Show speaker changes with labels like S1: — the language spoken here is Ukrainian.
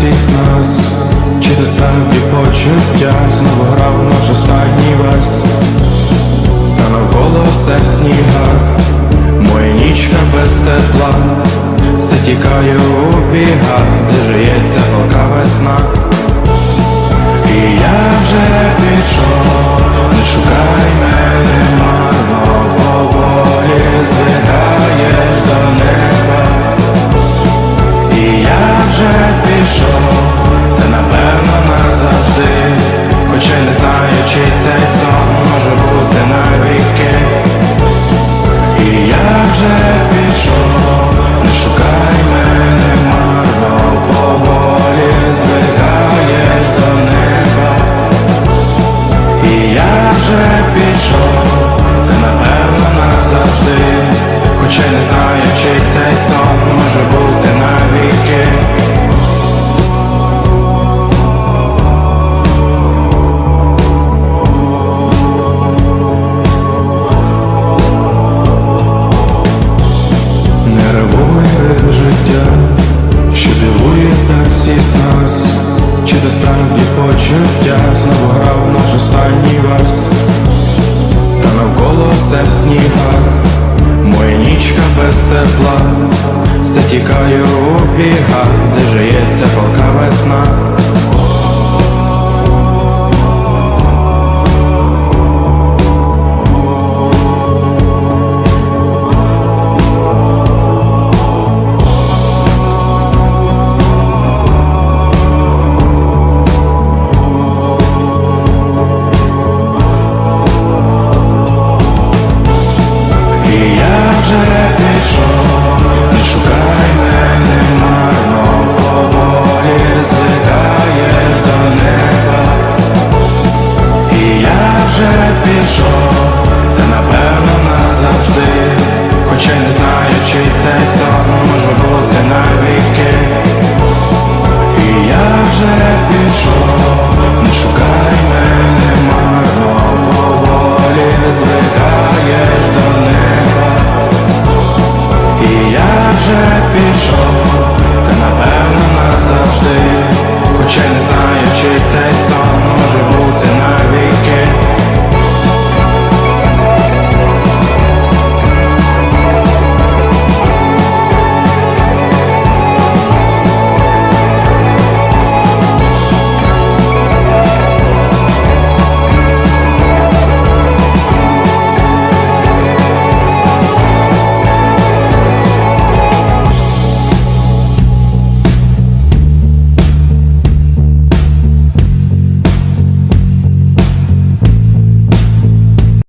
S1: всіх нас, чи ти почуття знову грав наш останній раз, та навколо все в снігах, моя нічка без тепла, все тікає у бігах, де жиється полка весна. І я вже пішов. Хоча не знаю, чи цей сон може бути навіки. Почуття знову грав наш останній вас, Та навколо все в снігах, моя нічка без тепла, все тікає у бігах, де жиється полка весна.